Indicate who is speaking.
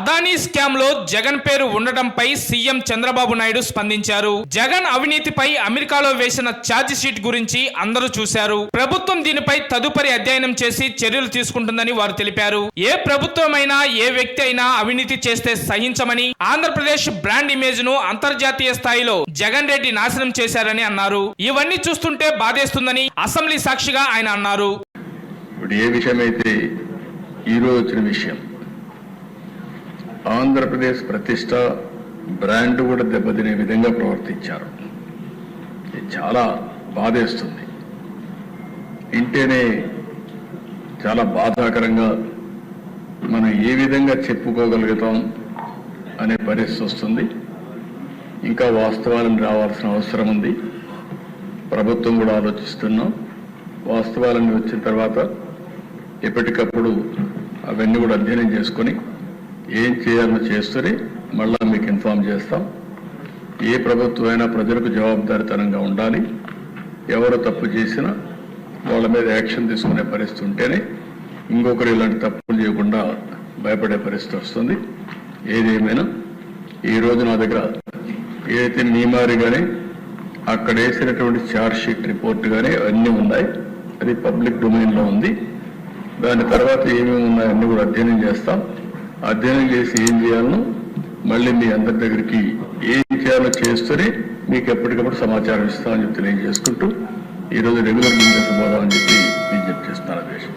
Speaker 1: అదానీ స్కామ్లో జగన్ పేరు ఉండటంపై సీఎం చంద్రబాబు నాయుడు స్పందించారు. జగన్ అవినీతిపై అమెరికాలో వేసిన ఛార్జ్ షీట్ గురించి అందరూ చూశారు. ప్రభుత్వం దీనిపై తదుపరి అధ్యయనం చేసి చర్యలు తీసుకుంటుందని వారు తెలిపారు. ఏ ప్రభుత్వమైనా ఏ వ్యక్తి అయినా అవినీతి చేస్తే సహించమని ఆంధ్రప్రదేశ్ బ్రాండ్ ఇమేజ్ను అంతర్జాతీయ స్థాయిలో జగన్ రెడ్డి నాశనం చేశారని అన్నారు. ఇవన్నీ చూస్తుంటే బాధేస్తుందని అసెంబ్లీ సాక్షిగా ఆయన అన్నారు.
Speaker 2: ఇప్పుడు ఏ విషయమైతే ఈరోజు వచ్చిన విషయం ఆంధ్రప్రదేశ్ ప్రతిష్ట బ్రాండ్ కూడా దెబ్బతినే విధంగా ప్రవర్తించారు. ఇది చాలా బాధేస్తుంది. వింటేనే చాలా బాధాకరంగా మనం ఏ విధంగా చెప్పుకోగలుగుతాం అనే పరిస్థితి వస్తుంది. ఇంకా వాస్తవాలను రావాల్సిన అవసరం ఉంది. ప్రభుత్వం కూడా ఆలోచిస్తున్నాం. వాస్తవాలన్నీ వచ్చిన తర్వాత ఎప్పటికప్పుడు అవన్నీ కూడా అధ్యయనం చేసుకొని ఏం చేయాలో చేస్తూనే మళ్ళా మీకు ఇన్ఫామ్ చేస్తాం. ఏ ప్రభుత్వం అయినా ప్రజలకు జవాబుదారితనంగా ఉండాలి. ఎవరు తప్పు చేసినా వాళ్ళ మీద యాక్షన్ తీసుకునే పరిస్థితి ఉంటేనే ఇంకొకరు ఇలాంటి తప్పులు చేయకుండా భయపడే పరిస్థితి వస్తుంది. ఏదేమైనా ఈరోజు నా దగ్గర ఏదైతే నియమారి కానీ అక్కడ వేసినటువంటి ఛార్జ్ షీట్ రిపోర్ట్ కానీ అన్నీ ఉన్నాయి. అది పబ్లిక్ డొమైన్లో ఉంది. దాని తర్వాత ఏమేమి ఉన్నాయో కూడా అధ్యయనం చేస్తాం. అధ్యయనం చేసి ఏం చేయాలనో మళ్ళీ మీ అందరి దగ్గరికి ఏం చేయాలో చేస్తూనే మీకు ఎప్పటికప్పుడు సమాచారం ఇస్తామని చెప్పి తెలియజేసుకుంటూ ఈరోజు రెగ్యులర్ బిజినెస్ అని చెప్పి విజ్ఞప్తి చేస్తున్నాను. దేశం